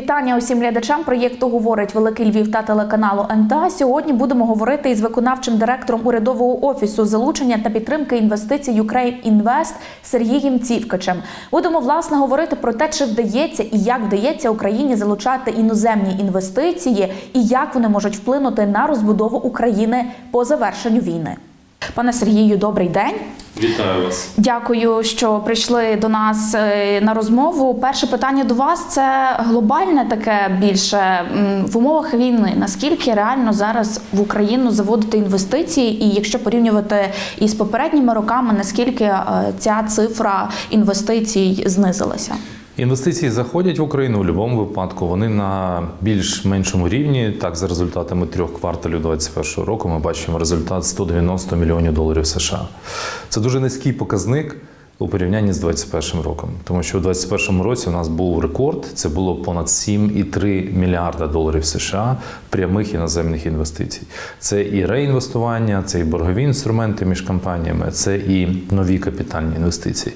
Вітання усім глядачам проєкту говорить Великий Львів та телеканалу НТА. Сьогодні будемо говорити із виконавчим директором урядового офісу залучення та підтримки інвестицій Ukraine Invest Сергієм Цівкачем. Будемо власне говорити про те, чи вдається і як вдається Україні залучати іноземні інвестиції, і як вони можуть вплинути на розбудову України по завершенню війни. Пане Сергію, добрий день. Вітаю вас. Дякую, що прийшли до нас е, на розмову. Перше питання до вас це глобальне таке більше в умовах війни. Наскільки реально зараз в Україну заводити інвестиції, і якщо порівнювати із попередніми роками, наскільки е, ця цифра інвестицій знизилася? Інвестиції заходять в Україну в будь-якому випадку. Вони на більш-меншому рівні. Так, за результатами трьох кварталів 2021 року ми бачимо результат 190 мільйонів доларів США. Це дуже низький показник у порівнянні з 2021 роком, тому що у 2021 році у нас був рекорд. Це було понад 7,3 мільярда доларів США прямих іноземних інвестицій. Це і реінвестування, це і боргові інструменти між компаніями, це і нові капітальні інвестиції.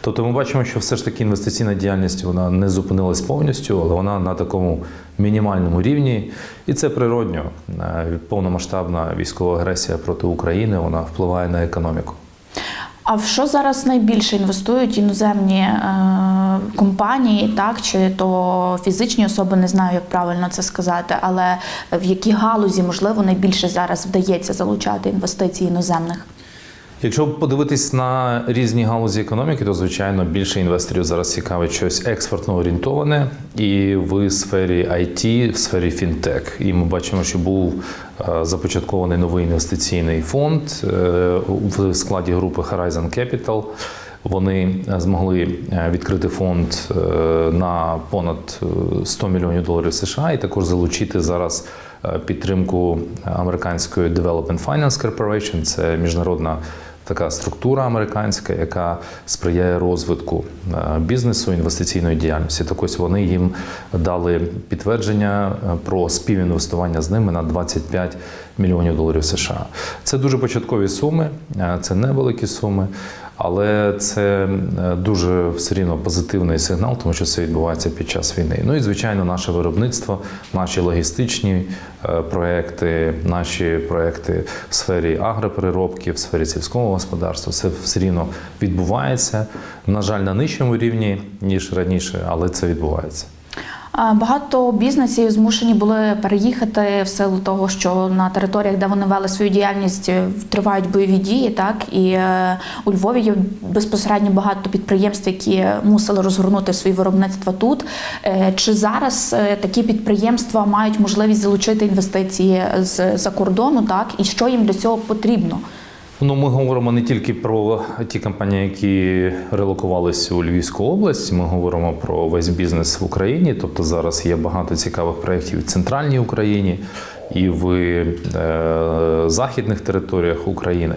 Тобто ми бачимо, що все ж таки інвестиційна діяльність вона не зупинилась повністю, але вона на такому мінімальному рівні, і це природньо. Е, Повномасштабна військова агресія проти України вона впливає на економіку. А в що зараз найбільше інвестують іноземні е, компанії, так чи то фізичні особи, не знаю, як правильно це сказати, але в які галузі можливо найбільше зараз вдається залучати інвестиції іноземних? Якщо подивитись на різні галузі економіки, то звичайно більше інвесторів зараз цікавить щось експортно орієнтоване і в сфері IT, в сфері фінтек. І ми бачимо, що був е, започаткований новий інвестиційний фонд е, в складі групи Horizon Capital. Вони е, змогли відкрити фонд на понад е, 100 мільйонів доларів США і також залучити зараз підтримку американської Development Finance Corporation. Це міжнародна така структура американська, яка сприяє розвитку е, бізнесу, інвестиційної діяльності. Так ось вони їм дали підтвердження е, про співінвестування з ними на 25 мільйонів доларів США. Це дуже початкові суми, е, це невеликі суми. Але це е, дуже все рівно позитивний сигнал, тому що це відбувається під час війни. Ну і звичайно, наше виробництво, наші логістичні е, проекти, наші проекти в сфері агропереробки, в сфері сільського господарства, це все рівно відбувається. На жаль, на нижчому рівні ніж раніше, але це відбувається. Багато бізнесів змушені були переїхати в силу того, що на територіях, де вони вели свою діяльність, е, тривають бойові дії. Так і е, у Львові є безпосередньо багато підприємств, які мусили розгорнути свої виробництва тут. Е, Чи зараз такі підприємства мають можливість залучити інвестиції з за кордону, так і що їм для цього потрібно? Ну, ми говоримо не тільки про ті компанії, які релокувалися у Львівську область. Ми говоримо про весь бізнес в Україні. Тобто зараз є багато цікавих проєктів в центральній Україні і в е, західних територіях України.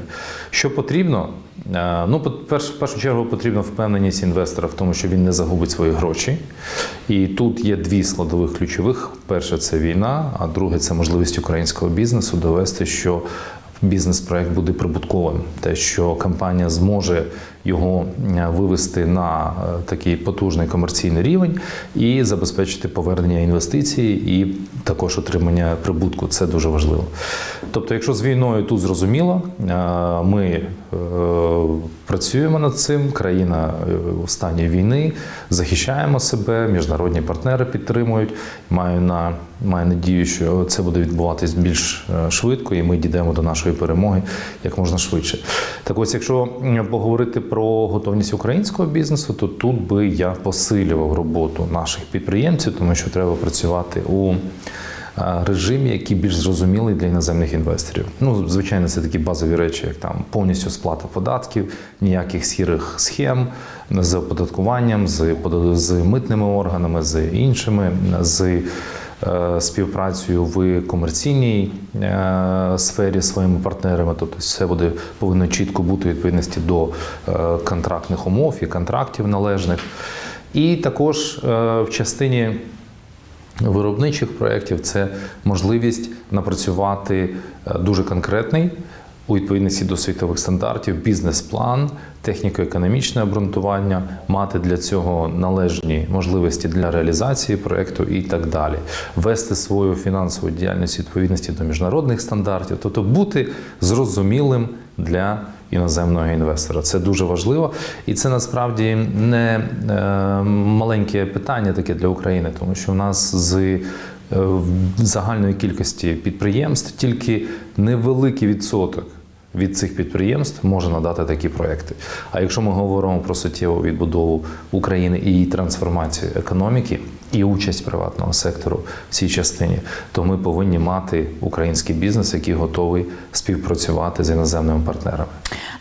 Що потрібно? Е, Ну, перш- в першу чергу потрібна впевненість інвестора в тому, що він не загубить свої гроші. І тут є дві складових ключових: перше це війна, а друге це можливість українського бізнесу довести, що бізнес-проект буде прибутковим, те, що компанія зможе його е, вивести на е, такий потужний комерційний рівень і забезпечити повернення інвестицій і також отримання прибутку. Це дуже важливо. Тобто, якщо з війною тут зрозуміло, е, ми працюємо над цим. Країна у стані війни, захищаємо себе, міжнародні партнери підтримують. Маю на маю надію, що це буде відбуватись більш швидко, і ми дійдемо до нашої перемоги як можна швидше. Так ось, якщо поговорити про готовність українського бізнесу, то тут би я посилював роботу наших підприємців, тому що треба працювати у е, режимі, який більш зрозумілий для іноземних інвесторів. Ну, звичайно, це такі базові речі, як там повністю сплата податків, ніяких сірих схем з оподаткуванням, з, з митними органами, з іншими, з співпрацею в комерційній е, сфері своїми партнерами. Тобто, все буде повинно чітко бути відповідності до е, контрактних умов і контрактів належних. І також е, в частині виробничих проєктів це можливість напрацювати е, дуже конкретний у відповідності до світових стандартів, бізнес-план, техніко-економічне обґрунтування, мати для цього належні можливості для реалізації проекту і так далі, вести свою фінансову діяльність відповідності до міжнародних стандартів, тобто бути зрозумілим для іноземного інвестора. Це дуже важливо, і це насправді не е, маленьке питання таке для України, тому що в нас з загальної кількості підприємств тільки невеликий відсоток від цих підприємств може надати такі проекти. А якщо ми говоримо про суттєву відбудову України і її трансформацію економіки і участь приватного сектору в цій частині, то ми повинні мати український бізнес, який готовий співпрацювати з іноземними партнерами.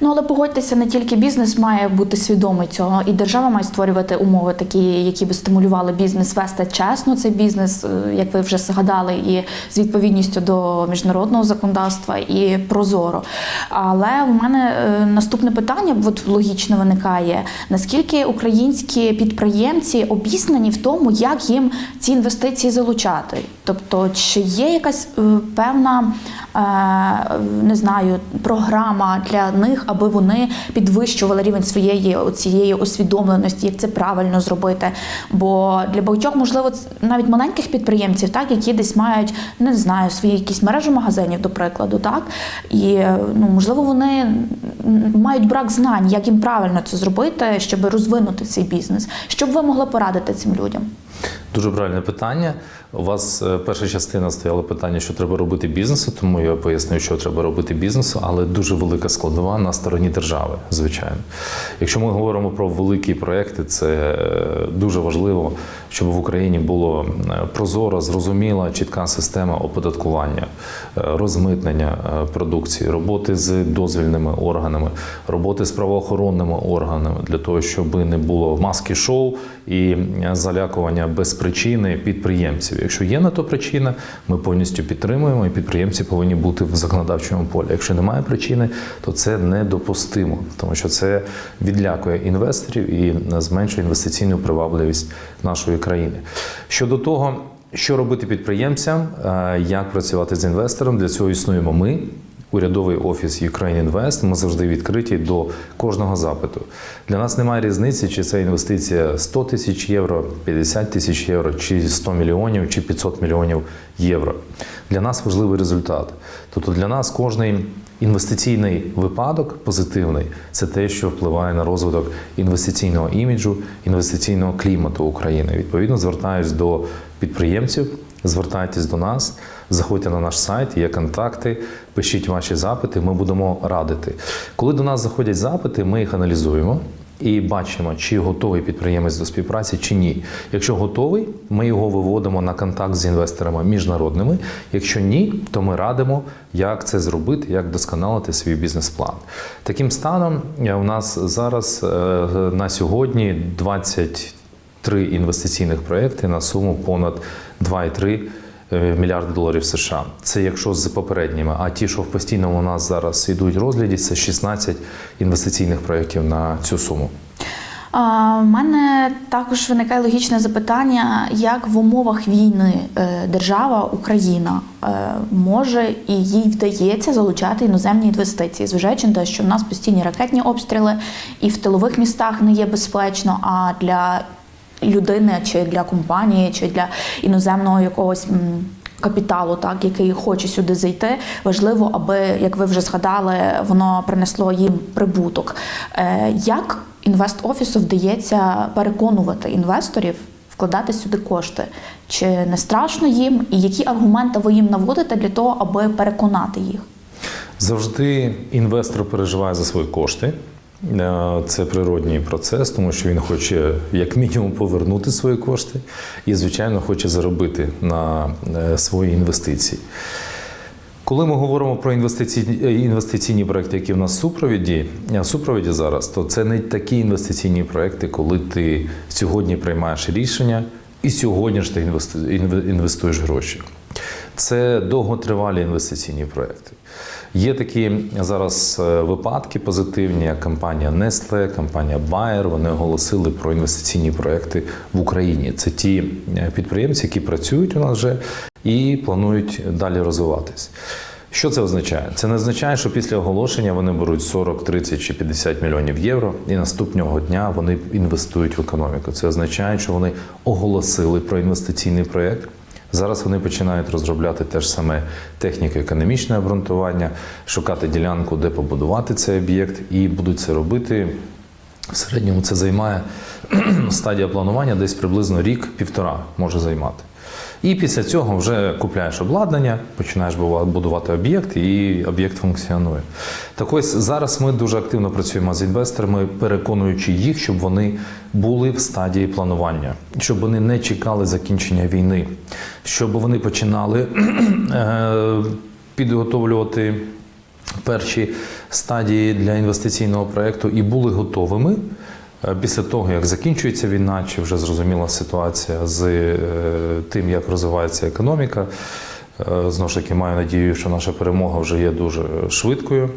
Ну але погодьтеся, не тільки бізнес має бути свідомий цього, і держава має створювати умови такі, які би стимулювали бізнес вести чесно цей бізнес, е, як ви вже згадали, і з відповідністю до міжнародного законодавства і прозоро. Але у мене е, наступне питання, от логічно виникає: наскільки українські підприємці обізнані в тому, як їм ці інвестиції залучати? Тобто, чи є якась е, певна е, не знаю, програма для них, аби вони підвищували рівень своєї цієї усвідомленості, як це правильно зробити. Бо для багатьох, можливо, навіть маленьких підприємців, так які десь мають не знаю свої якісь мережі магазинів, до прикладу, так і е, ну можливо вони мають брак знань, як їм правильно це зробити, щоб розвинути цей бізнес. Що б ви могли порадити цим людям? Дуже правильне питання. У вас е, перша частина стояла питання, що треба робити бізнесу, тому я пояснив, що треба робити бізнесу, але дуже велика складова на стороні держави, звичайно. Якщо ми говоримо про великі проекти, це е, дуже важливо, щоб в Україні було е, прозора, зрозуміла, чітка система оподаткування, е, розмитнення е, продукції, роботи з дозвільними органами, роботи з правоохоронними органами для того, щоб не було маски шоу і залякування без причини підприємців. Якщо є на то причина, ми повністю підтримуємо, і підприємці повинні бути в законодавчому полі. Якщо немає причини, то це недопустимо, тому що це відлякує інвесторів і зменшує інвестиційну привабливість нашої країни. Щодо того, що робити підприємцям, е, як працювати з інвестором, для цього існуємо ми. Урядовий офіс Ukraine Invest, ми завжди відкриті до кожного запиту. Для нас немає різниці, чи це інвестиція 100 тисяч євро, 50 тисяч євро, чи 100 мільйонів, чи 500 мільйонів євро. Для нас важливий результат. Тобто для нас кожний інвестиційний випадок позитивний це те, що впливає на розвиток інвестиційного іміджу, інвестиційного клімату України. Відповідно, звертаюсь до підприємців. Звертайтесь до нас, заходьте на наш сайт, є контакти, пишіть ваші запити, ми будемо радити. Коли до нас заходять запити, ми їх аналізуємо і бачимо, чи готовий підприємець до співпраці, чи ні. Якщо готовий, ми його виводимо на контакт з інвесторами міжнародними. Якщо ні, то ми радимо, як це зробити, як вдосконалити свій бізнес-план. Таким станом, е, у нас зараз е, на сьогодні 20 три інвестиційних проекти на суму понад 2,3 е, мільярди доларів США. Це якщо з попередніми. А ті, що в постійному у нас зараз йдуть розгляді, це 16 інвестиційних проєктів на цю суму. У мене також виникає логічне запитання, як в умовах війни е, держава Україна е, може і їй вдається залучати іноземні інвестиції, зважаючи на те, що в нас постійні ракетні обстріли і в тилових містах не є безпечно, а для людини чи для компанії, чи для іноземного якогось. Капіталу, так який хоче сюди зайти, важливо, аби як ви вже згадали, воно принесло їм прибуток. Е, Як інвест офісу вдається переконувати інвесторів вкладати сюди кошти? Чи не страшно їм, і які аргументи ви їм наводите для того, аби переконати їх? Завжди інвестор переживає за свої кошти. Е, Це природній процес, тому що він хоче як мінімум повернути свої кошти і, звичайно, хоче заробити на е, свої інвестиції. Коли ми говоримо про інвестиційні, інвестиційні проекти, які в нас супровіді, е, супровіді зараз, то це не такі інвестиційні проекти, коли ти сьогодні приймаєш рішення і сьогодні ж ти інвестуєш гроші. Це довготривалі інвестиційні проекти. Є такі зараз е, випадки позитивні, як компанія Nestle, компанія Bayer, Вони оголосили про інвестиційні проекти в Україні. Це ті е, підприємці, які працюють у нас вже і планують далі розвиватись. Що це означає? Це не означає, що після оголошення вони беруть 40, 30 чи 50 мільйонів євро, і наступного дня вони інвестують в економіку. Це означає, що вони оголосили про інвестиційний проєкт. Зараз вони починають розробляти те ж саме техніко-економічне обґрунтування, шукати ділянку, де побудувати цей об'єкт, і будуть це робити. В середньому це займає стадія планування десь приблизно рік-півтора може займати. І після цього вже купляєш обладнання, починаєш будувати об'єкт, і об'єкт функціонує. Так ось зараз ми дуже активно працюємо з інвесторами, переконуючи їх, щоб вони були в стадії планування, щоб вони не чекали закінчення війни, щоб вони починали е, підготовлювати перші стадії для інвестиційного проєкту і були готовими. Е, Після того, як закінчується війна, чи вже зрозуміла ситуація з е, тим, як розвивається економіка, е, знову ж таки маю надію, що наша перемога вже є дуже швидкою.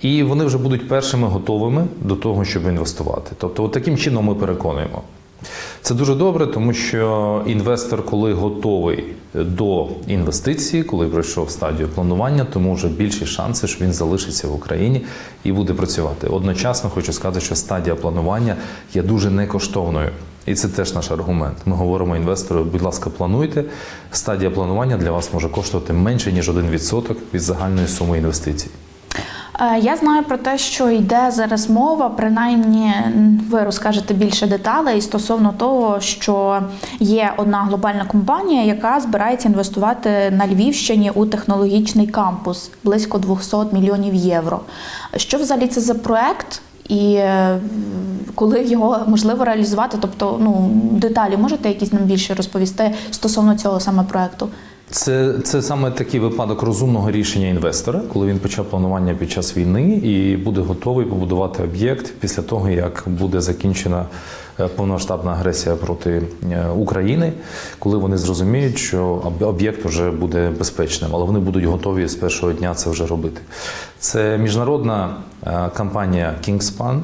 І вони вже будуть першими готовими до того, щоб інвестувати. Тобто, от таким чином ми переконуємо. Це дуже добре, тому що інвестор, коли готовий до інвестиції, коли пройшов стадію планування, тому вже більші шанси, що він залишиться в Україні і буде працювати. Одночасно хочу сказати, що стадія планування є дуже некоштовною. І це теж наш аргумент. Ми говоримо інвестору, будь ласка, плануйте. Стадія планування для вас може коштувати менше ніж 1% від загальної суми інвестицій. Е, Я знаю про те, що йде зараз мова, принаймні ви розкажете більше деталей стосовно того, що є одна глобальна компанія, яка збирається інвестувати на Львівщині у технологічний кампус близько 200 мільйонів євро. Що взагалі це за проект? І е, коли його можливо реалізувати, тобто ну деталі можете якісь нам більше розповісти стосовно цього саме проекту? Це, це саме такий випадок розумного рішення інвестора, коли він почав планування під час війни і буде готовий побудувати об'єкт після того, як буде закінчена е, повномасштабна агресія проти е, України, коли вони зрозуміють, що об'єкт вже буде безпечним, але вони будуть готові з першого дня це вже робити. Це міжнародна е, компанія Kingspan.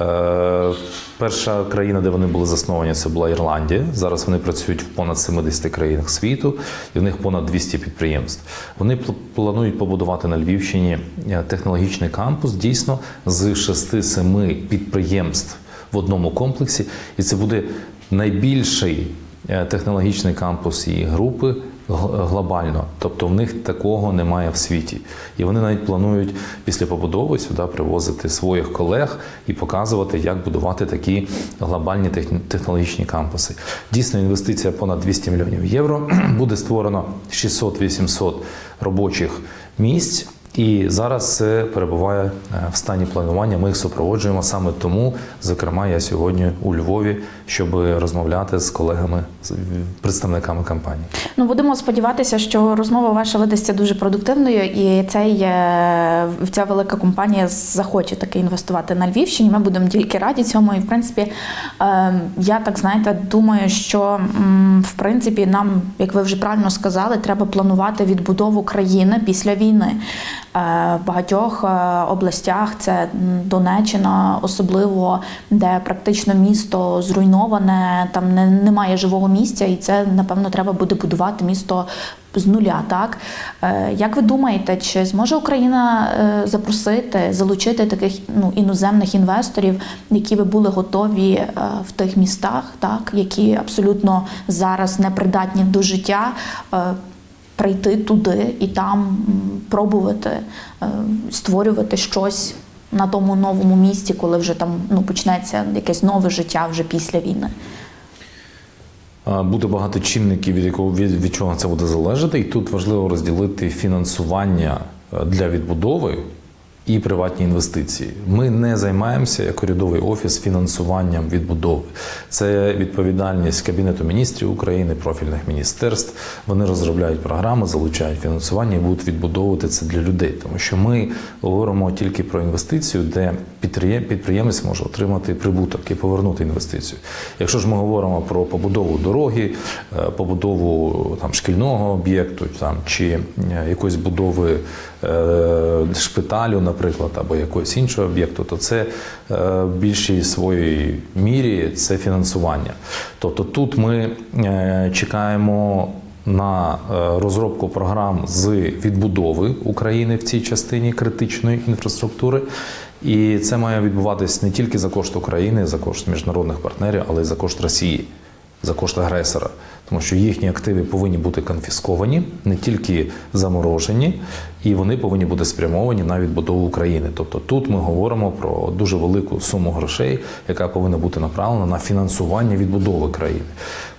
Е, Перша країна, де вони були засновані, це була Ірландія. Зараз вони працюють в понад 70 країнах світу, і в них понад 200 підприємств. Вони планують побудувати на Львівщині е, технологічний кампус дійсно з 6-7 підприємств в одному комплексі, і це буде найбільший технологічний кампус цієї групи глобально. Тобто в них такого немає в світі. І вони навіть планують після побудови сюди привозити своїх колег і показувати, як будувати такі глобальні тех- технологічні кампуси. Дійсно, інвестиція понад 200 мільйонів євро. Буде створено 600-800 робочих місць. І зараз це перебуває е, в стані планування. Ми їх супроводжуємо саме тому, зокрема, я сьогодні у Львові, щоб розмовляти з колегами, з представниками компанії. Ну, будемо сподіватися, що розмова ваша видасться дуже продуктивною, і цей, е, ця велика компанія захоче таки інвестувати на Львівщині. Ми будемо тільки раді цьому. І в принципі, е, я так знаєте, думаю, що в принципі нам, як ви вже правильно сказали, треба планувати відбудову країни після війни. Е, В багатьох е, областях це Донеччина, особливо де практично місто зруйноване, там не, немає живого місця, і це напевно треба буде будувати місто з нуля. Так Е, як ви думаєте, чи зможе Україна запросити, залучити таких ну іноземних інвесторів, які би були готові в тих містах, так які абсолютно зараз непридатні до життя? Прийти туди і там пробувати е, створювати щось на тому новому місці, коли вже там ну почнеться якесь нове життя вже після війни. Буде багато чинників, від якого від, від чого це буде залежати, і тут важливо розділити фінансування е, для відбудови і приватні інвестиції. Ми не займаємося як урядовий офіс фінансуванням відбудови. Це відповідальність Кабінету міністрів України, профільних міністерств. Вони розробляють програми, залучають фінансування і будуть відбудовувати це для людей. Тому що ми говоримо тільки про інвестицію, де підприємець може отримати прибуток і повернути інвестицію. Якщо ж ми говоримо про побудову дороги, е, побудову там шкільного об'єкту, там чи е, якоїсь будови шпиталю, наприклад, або якогось іншого об'єкту, то це е, в більшій своїй мірі це фінансування. Тобто тут ми е, чекаємо на е, розробку програм з відбудови України в цій частині критичної інфраструктури. І це має відбуватись не тільки за кошт України, за кошт міжнародних партнерів, але й за кошт Росії, за кошти агресора. Тому що їхні активи повинні бути конфісковані, не тільки заморожені, і вони повинні бути спрямовані на відбудову України. Тобто тут ми говоримо про дуже велику суму грошей, яка повинна бути направлена на фінансування відбудови країни.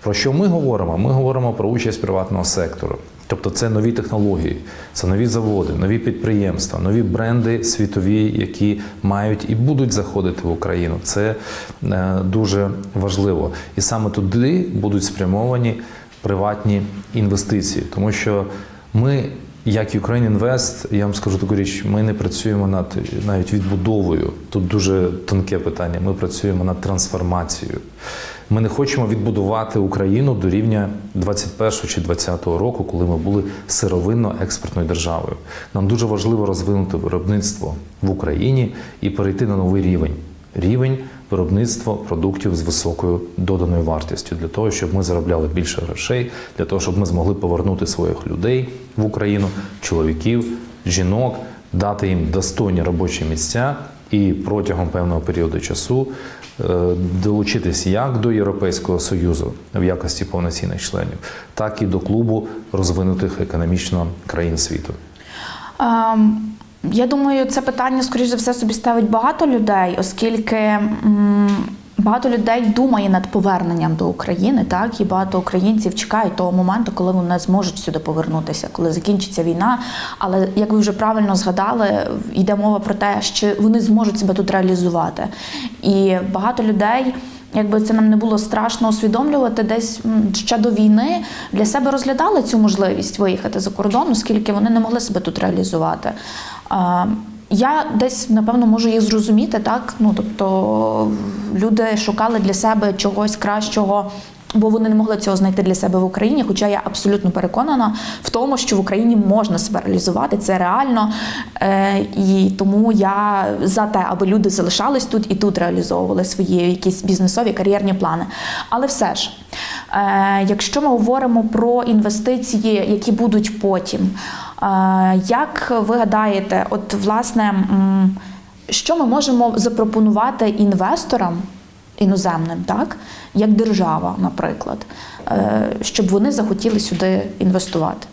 Про що ми говоримо? Ми говоримо про участь приватного сектору. Тобто це нові технології, це нові заводи, нові підприємства, нові бренди світові, які мають і будуть заходити в Україну. Це е, дуже важливо. І саме туди будуть спрямовані приватні інвестиції, тому що ми. Як Ukraine Invest, я вам скажу таку річ, ми не працюємо над навіть відбудовою. Тут дуже тонке питання. Ми працюємо над трансформацією. Ми не хочемо відбудувати Україну до рівня 21 чи 20 року, коли ми були сировинно-експортною державою. Нам дуже важливо розвинути виробництво в Україні і перейти на новий рівень рівень виробництва продуктів з високою доданою вартістю для того, щоб ми заробляли більше грошей, для того, щоб ми змогли повернути своїх людей в Україну, чоловіків, жінок, дати їм достойні робочі місця і протягом певного періоду часу долучитись як до Європейського союзу в якості повноцінних членів, так і до клубу розвинутих економічно країн світу. Ем, Я думаю, це питання, скоріш за все, собі ставить багато людей, оскільки багато людей думає над поверненням до України, так і багато українців чекають того моменту, коли вони зможуть сюди повернутися, коли закінчиться війна. Але як ви вже правильно згадали, йде мова про те, що вони зможуть себе тут реалізувати. І багато людей. Якби це нам не було страшно усвідомлювати, десь ще до війни для себе розглядали цю можливість виїхати за кордон, оскільки вони не могли себе тут реалізувати. Я десь напевно можу їх зрозуміти, так ну тобто люди шукали для себе чогось кращого. Бо вони не могли цього знайти для себе в Україні, хоча я абсолютно переконана в тому, що в Україні можна себе реалізувати, це реально. Е, і тому я за те, аби люди залишались тут і тут реалізовували свої якісь бізнесові кар'єрні плани. Але все ж, е, якщо ми говоримо про інвестиції, які будуть потім, як ви гадаєте, от власне, що ми можемо запропонувати інвесторам? іноземним, так як держава, наприклад, е, щоб вони захотіли сюди інвестувати.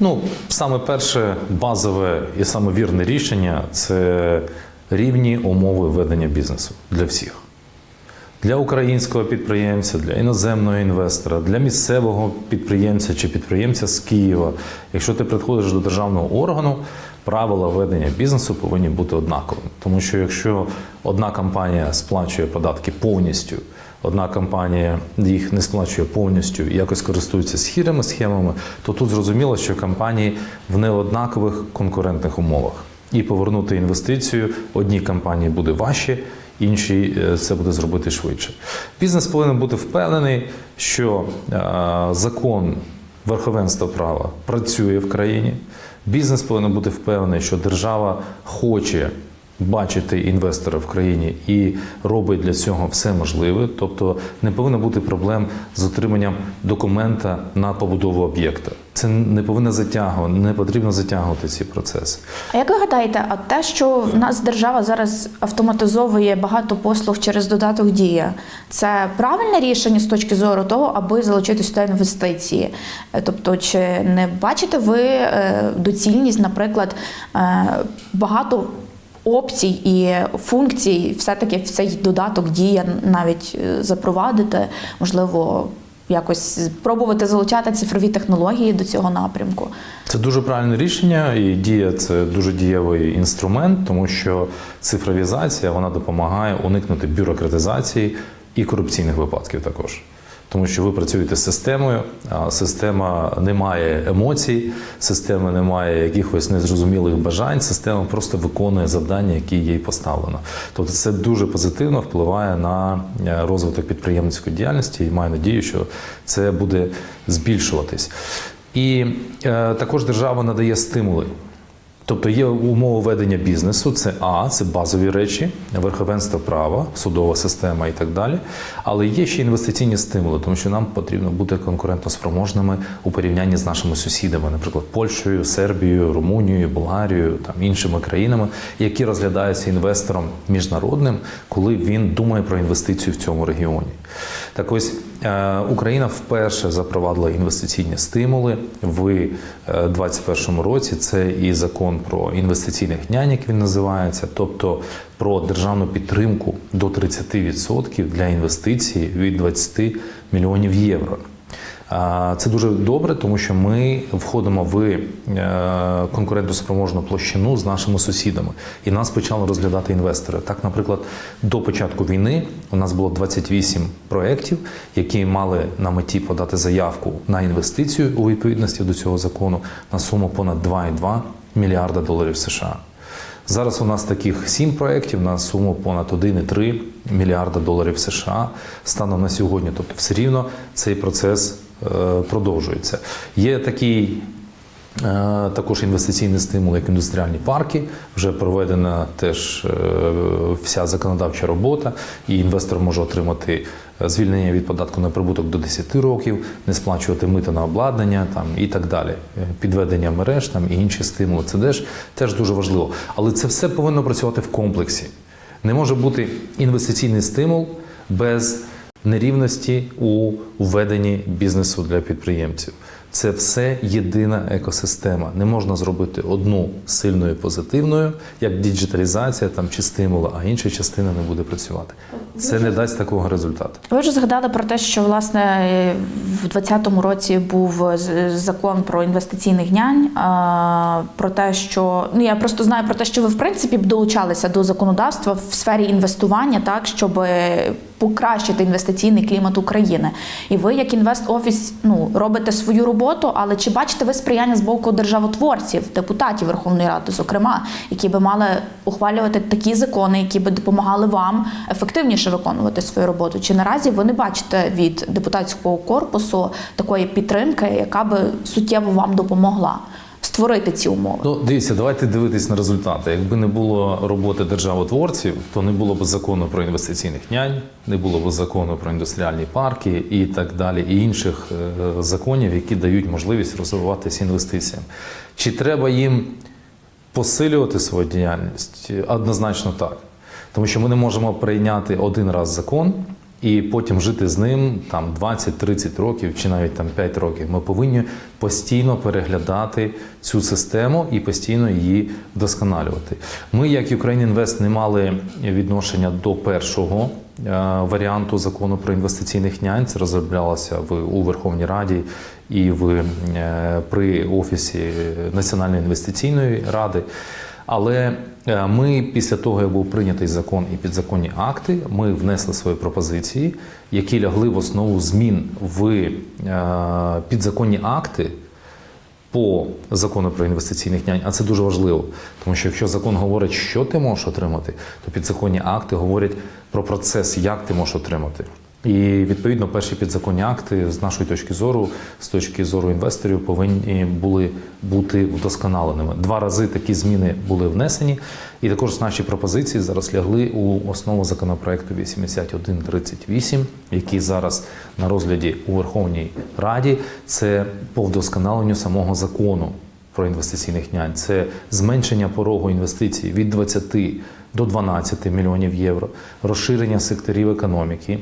Ну, саме перше базове і саме вірне рішення це рівні умови ведення бізнесу для всіх. Для українського підприємця, для іноземного інвестора, для місцевого підприємця чи підприємця з Києва. Якщо ти приходиш до державного органу, правила ведення бізнесу повинні бути однаковими. Тому що якщо одна компанія сплачує податки повністю, одна компанія їх не сплачує повністю і якось користується схірими схемами, то тут зрозуміло, що компанії в неоднакових конкурентних умовах. І повернути інвестицію одній компанії буде важче, іншій е, це буде зробити швидше. Бізнес повинен бути впевнений, що е, закон верховенства права працює в країні. Бізнес повинен бути впевнений, що держава хоче бачити інвестора в країні і робить для цього все можливе. Тобто не повинно бути проблем з отриманням документа на побудову об'єкта. Це не повинно затягувати, не потрібно затягувати ці процеси. А як ви гадаєте, а те, що в нас держава зараз автоматизовує багато послуг через додаток Дія, це правильне рішення з точки зору того, аби залучити сюди інвестиції? Е, Тобто, чи не бачите ви е, доцільність, наприклад, е, багато опцій і функцій, все-таки в цей додаток Дія навіть е, запровадити, можливо, якось спробувати залучати цифрові технології до цього напрямку? Це дуже правильне рішення, і дія це дуже дієвий інструмент, тому що цифровізація вона допомагає уникнути бюрократизації і корупційних випадків також. Тому що ви працюєте з системою, система не має емоцій, система не має якихось незрозумілих бажань, система просто виконує завдання, які їй поставлено. Тобто це дуже позитивно впливає на е, розвиток підприємницької діяльності і маю надію, що це буде збільшуватись. І е, також держава надає стимули. Тобто є умови ведення бізнесу, це А, це базові речі, верховенство права, судова система і так далі. Але є ще інвестиційні стимули, тому що нам потрібно бути конкурентоспроможними у порівнянні з нашими сусідами, наприклад, Польщею, Сербією, Румунією, Болгарією, там іншими країнами, які розглядаються інвестором міжнародним, коли він думає про інвестицію в цьому регіоні. Так ось Україна вперше запровадила інвестиційні стимули в 2021 році. Це і закон про інвестиційних нянь, як він називається, тобто про державну підтримку до 30% для інвестицій від 20 мільйонів євро. Це дуже добре, тому що ми входимо в е, конкурентоспроможну площину з нашими сусідами, і нас почали розглядати інвестори. Так, наприклад, до початку війни у нас було 28 проєктів, які мали на меті подати заявку на інвестицію у відповідності до цього закону на суму понад 2,2 мільярда доларів США. Зараз у нас таких сім проєктів на суму понад 1,3 мільярда доларів США станом на сьогодні. Тобто, все рівно цей процес продовжується. Є такий. е, Також інвестиційний стимул, як індустріальні парки, вже проведена теж е, вся законодавча робота, і інвестор може отримати е, звільнення від податку на прибуток до 10 років, не сплачувати мито на обладнання там, і так далі. Е, Підведення мереж там, і інші стимули. Це теж, теж дуже важливо. Але це все повинно працювати в комплексі. Не може бути інвестиційний стимул без нерівності у введенні бізнесу для підприємців. Це все єдина екосистема. Не можна зробити одну сильною позитивною, як діджиталізація там чи стимули, а інша частина не буде працювати. Це не дасть такого результату. Ви вже згадали про те, що власне в 2020 році був з- закон про інвестиційних нянь. Про те, що ну я просто знаю про те, що ви в принципі долучалися до законодавства в сфері інвестування, так щоб покращити інвестиційний клімат України. І ви, як інвест-офіс, ну робите свою роботу, але чи бачите ви сприяння з боку державотворців, депутатів Верховної Ради, зокрема, які би мали ухвалювати такі закони, які би допомагали вам ефективніше виконувати свою роботу? Чи наразі ви не бачите від депутатського корпусу такої підтримки, яка би суттєво вам допомогла створити ці умови? Ну, дивіться, давайте дивитись на результати. Якби не було роботи державотворців, то не було б закону про інвестиційних нянь, не було б закону про індустріальні парки і так далі, і інших е, законів, які дають можливість розвиватися інвестиціям. Чи треба їм посилювати свою діяльність? Однозначно так. Тому що ми не можемо прийняти один раз закон і потім жити з ним там 20-30 років чи навіть там 5 років. Ми повинні постійно переглядати цю систему і постійно її вдосконалювати. Ми, як Ukraine Invest, не мали відношення до першого е, варіанту закону про інвестиційних нянь. Це розроблялося в у Верховній Раді і в е, при офісі Національної інвестиційної ради. Але е, ми після того, як був прийнятий закон і підзаконні акти, ми внесли свої пропозиції, які лягли в основу змін в е, підзаконні акти по закону про інвестиційних нянь. А це дуже важливо, тому що якщо закон говорить, що ти можеш отримати, то підзаконні акти говорять про процес, як ти можеш отримати. І відповідно перші підзаконні акти з нашої точки зору, з точки зору інвесторів, повинні були бути вдосконаленими. Два рази такі зміни були внесені, і також наші пропозиції зараз лягли у основу законопроекту 8138, який зараз на розгляді у Верховній Раді. Це по вдосконаленню самого закону про інвестиційних нянь. Це зменшення порогу інвестицій від 20 до 12 мільйонів євро, розширення секторів економіки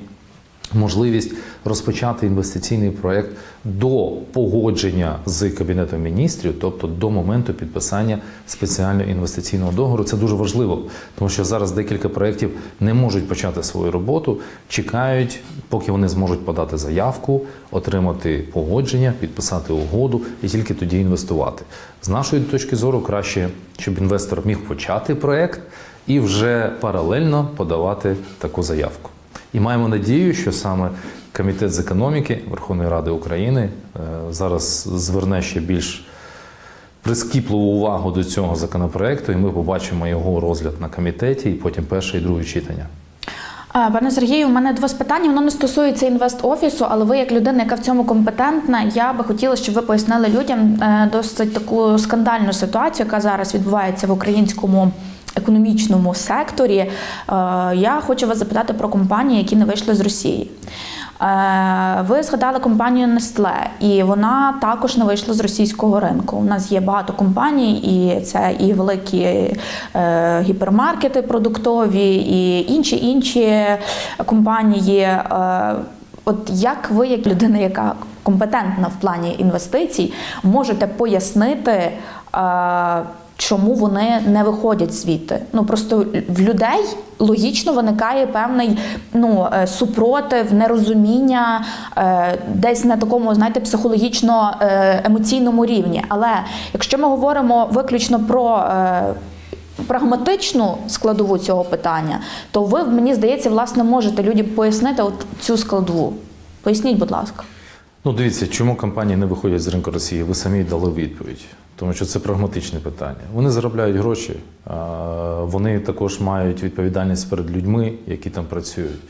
можливість розпочати інвестиційний проект до погодження з кабінетом міністрів, тобто до моменту підписання спеціального інвестиційного договору. Це дуже важливо, тому що зараз декілька проєктів не можуть почати свою роботу, чекають, поки вони зможуть подати заявку, отримати погодження, підписати угоду і тільки тоді інвестувати. З нашої точки зору, краще, щоб інвестор міг почати проект і вже паралельно подавати таку заявку. І маємо надію, що саме Комітет з економіки Верховної Ради України е, зараз зверне ще більш прискіпливу увагу до цього законопроекту, і ми побачимо його розгляд на комітеті, і потім перше і друге читання. Пане Сергію, у мене до вас питання. Воно не стосується інвест-офісу, але ви, як людина, яка в цьому компетентна, я би хотіла, щоб ви пояснили людям е, досить таку скандальну ситуацію, яка зараз відбувається в українському. Економічному секторі Е, я хочу вас запитати про компанії, які не вийшли з Росії. Е, Ви згадали компанію Nestle, і вона також не вийшла з російського ринку. У нас є багато компаній, і це і великі е, гіпермаркети продуктові, і інші інші компанії. От як ви, як людина, яка компетентна в плані інвестицій, можете пояснити, чому вони не виходять звідти? Ну просто в людей логічно виникає певний ну, е, супротив, нерозуміння е, десь на такому, знаєте, психологічно е, емоційному рівні. Але якщо ми говоримо виключно про прагматичну складову цього питання, то ви, мені здається, власне, можете людям пояснити от цю складову. Поясніть, будь ласка. Ну, дивіться, чому компанії не виходять з ринку Росії? Ви самі дали відповідь. Тому що це прагматичне питання. Вони заробляють гроші, вони також мають відповідальність перед людьми, які там працюють.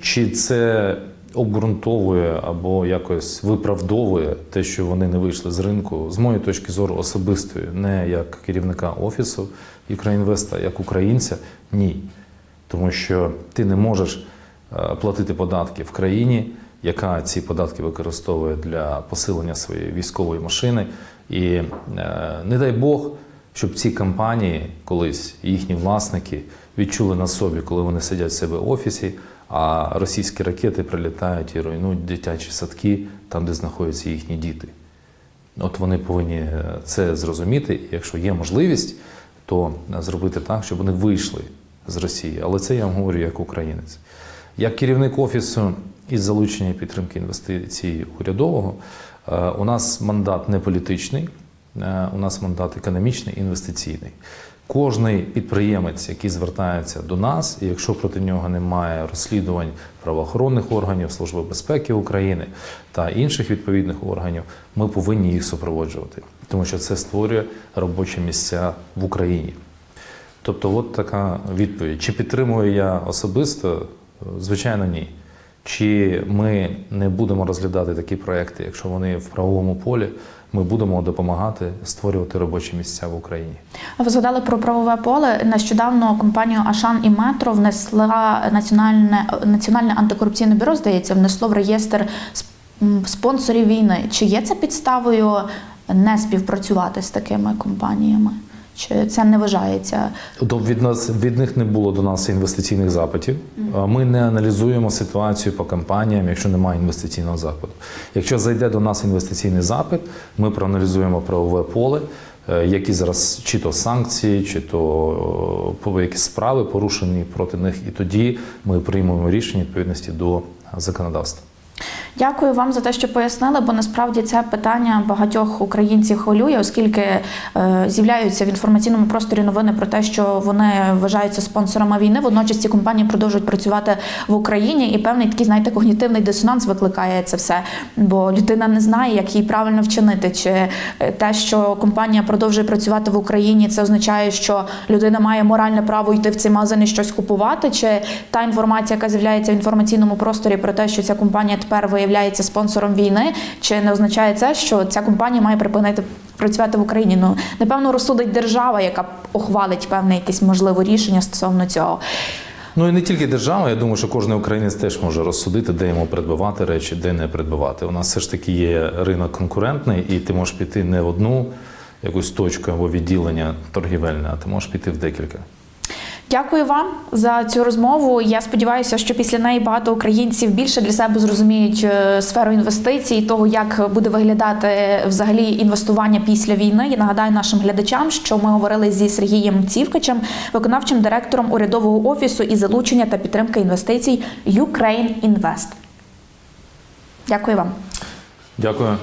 Чи це обґрунтовує або якось виправдовує те, що вони не вийшли з ринку, з моєї точки зору особистої, не як керівника офісу Українвеста, як українця, ні. Тому що ти не можеш платити податки в країні, яка ці податки використовує для посилення своєї військової машини. І е, не дай Бог, щоб ці компанії колись їхні власники відчули на собі, коли вони сидять в себе в офісі, а російські ракети прилітають і руйнують дитячі садки там, де знаходяться їхні діти. От вони повинні е, це зрозуміти. І Якщо є можливість, то е, зробити так, щоб вони вийшли з Росії. Але це я вам говорю як українець. Як керівник офісу із залучення підтримки інвестицій урядового, е, у нас мандат не політичний, е, у нас мандат економічний інвестиційний. Кожний підприємець, який звертається до нас, і якщо проти нього немає розслідувань правоохоронних органів, Служби безпеки України та інших відповідних органів, ми повинні їх супроводжувати, тому що це створює робочі місця в Україні. Тобто, от така відповідь. Чи підтримую я особисто? Звичайно, ні. Чи ми не будемо розглядати такі проекти, якщо вони в правовому полі, ми будемо допомагати створювати робочі місця в Україні. Ви згадали про правове поле. Нещодавно компанію Ашан і Метро внесла національне національне антикорупційне бюро, здається, внесло в реєстр спонсорів війни. Чи є це підставою не співпрацювати з такими компаніями? Чи це не вважається? Тобто від нас від них не було до нас інвестиційних запитів. Ми не аналізуємо ситуацію по компаніям, якщо немає інвестиційного запиту. Якщо зайде до нас інвестиційний запит, ми проаналізуємо правове поле, е, які зараз чи то санкції, чи то е, якісь справи порушені проти них, і тоді ми приймемо рішення відповідності до законодавства. Дякую вам за те, що пояснили, бо насправді це питання багатьох українців хвилює, оскільки е, з'являються в інформаційному просторі новини про те, що вони вважаються спонсорами війни. Водночас ці компанії продовжують працювати в Україні, і певний такий, знаєте, когнітивний дисонанс викликає це все. Бо людина не знає, як їй правильно вчинити. Чи е, те, що компанія продовжує працювати в Україні, це означає, що людина має моральне право йти в ці магазини і щось купувати, чи та інформація, яка з'являється в інформаційному просторі про те, що ця компанія тепер виявляється спонсором війни, чи не означає це, що ця компанія має припинити працювати в Україні? Ну напевно розсудить держава, яка ухвалить певне якесь можливе рішення стосовно цього. Ну і не тільки держава, я думаю, що кожен українець теж може розсудити, де йому придбавати речі, де не придбавати. У нас все ж таки є ринок конкурентний, і ти можеш піти не в одну якусь точку або відділення торгівельне, а ти можеш піти в декілька. Дякую вам за цю розмову. Я сподіваюся, що після неї багато українців більше для себе зрозуміють е, сферу інвестицій, того як буде виглядати взагалі інвестування після війни. Я нагадаю нашим глядачам, що ми говорили зі Сергієм Цівкачем, виконавчим директором урядового офісу із залучення та підтримки інвестицій Ukraine Invest. Дякую вам. Дякую.